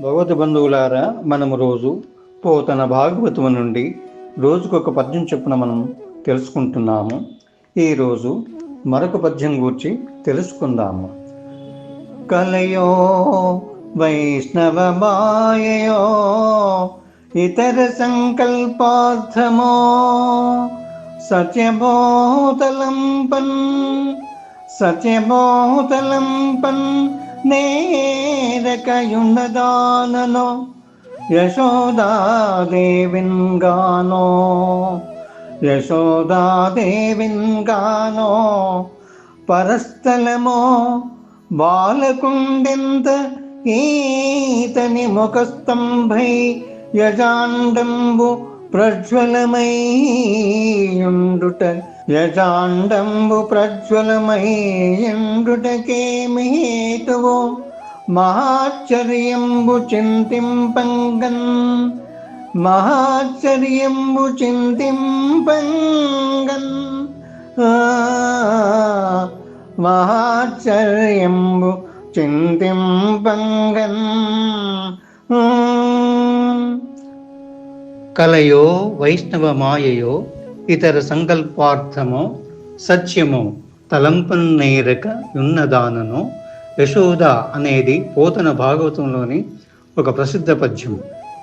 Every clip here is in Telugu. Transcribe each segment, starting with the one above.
భగవత బంధువులారా మనం రోజు పోతన భాగవతము నుండి రోజుకొక పద్యం చొప్పున మనం తెలుసుకుంటున్నాము. ఈరోజు మరొక పద్యం గూర్చి తెలుసుకుందాము. కలయో వైష్ణవ మాయయో ఇతర సంకల్పార్థమో సత్యబోతలంపన్ సత్యబోతలంపన్ నేరకయున్నదాననో యశోదాదేవిన్ గానో యశోదాదేవిన్ గానో పరస్థలమో బాలకుండెంత ఈతని ముఖస్తంభై యజాండంబు ప్రజ్వలమయ్యుండుట यदाण्डम्बुप्रज्वलमयीयण्डुटकेमिहेतुवोम् महाचर्यम्बुचिन्तिं पङ्गन् महाचर्यम्बुचिन्तिं पङ्गन् महाचर्यम्बु चिन्तिं पङ्गन् कलयो वैष्णवमाययो ఇతర సంకల్పార్థము సత్యమో తలంపన్నేరక ఉన్నదాననో యశోద అనేది పోతన భాగవతంలోని ఒక ప్రసిద్ధ పద్యం.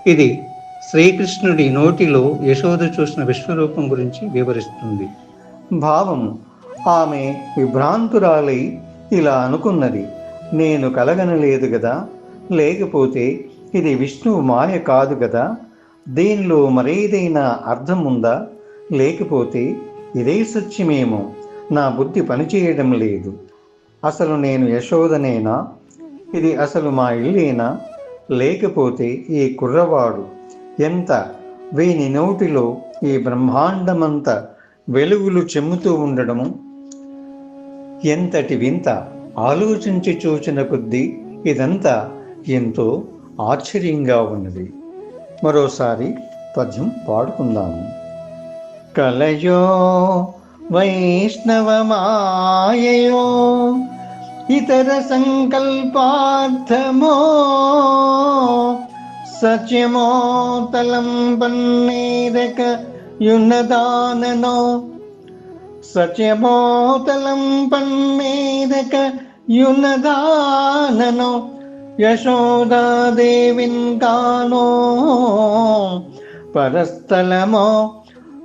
ఇది శ్రీకృష్ణుడి నోటిలో యశోద చూసిన విశ్వరూపం గురించి వివరిస్తుంది. భావం ఆమె విభ్రాంతురాలై ఇలా అనుకున్నది నేను కలగనలేదు కదా లేకపోతే ఇది విష్ణువు మాయ కాదు కదా దీనిలో మరేదైనా అర్థం ఉందా లేకపోతే ఇదే సత్యమేమో? నా బుద్ధి పనిచేయడం లేదు. అసలు నేను యశోదనేనా? ఇది అసలు మా ఇల్లేనా? లేకపోతే ఈ కుర్రవాడు ఎంత వీని నోటిలో ఈ బ్రహ్మాండమంత వెలుగులు చెమ్ముతూ ఉండడము ఎంతటి వింత ఆలోచించి చూచిన కొద్దీ ఇదంతా ఎంతో ఆశ్చర్యంగా ఉన్నది. మరోసారి పద్యం పాడుకుందాము. కలయో వైష్ణవమాయయో ఇతర సంకల్పార్థమో సత్యమో తలంపన్నేరక యున్నదాననో సత్యమో తలంపన్నేరక యున్నదాననో యశోదాదేవిన్ కానో పరస్థలమో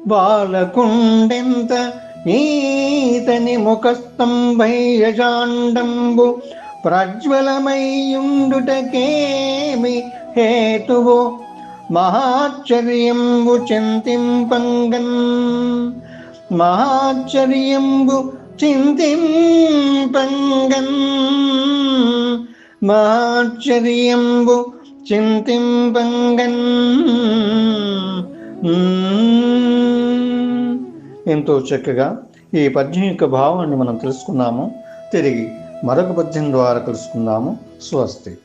బాలకుండెంత ఈతని ముఖస్తంభైజాండంబు ప్రజ్వలమయ్యుండుటకేమి హేతువు? మహాచర్యంబు చింతింపంగన్. మహాచర్యంబు చింతింపంగన్. మహాచర్యంబు చింతింపంగన్. ఎంతో చక్కగా ఈ పద్యం యొక్క భావాన్ని మనం తెలుసుకున్నాము. తిరిగి మరొక పద్యం ద్వారా తెలుసుకుందాము స్వస్తి.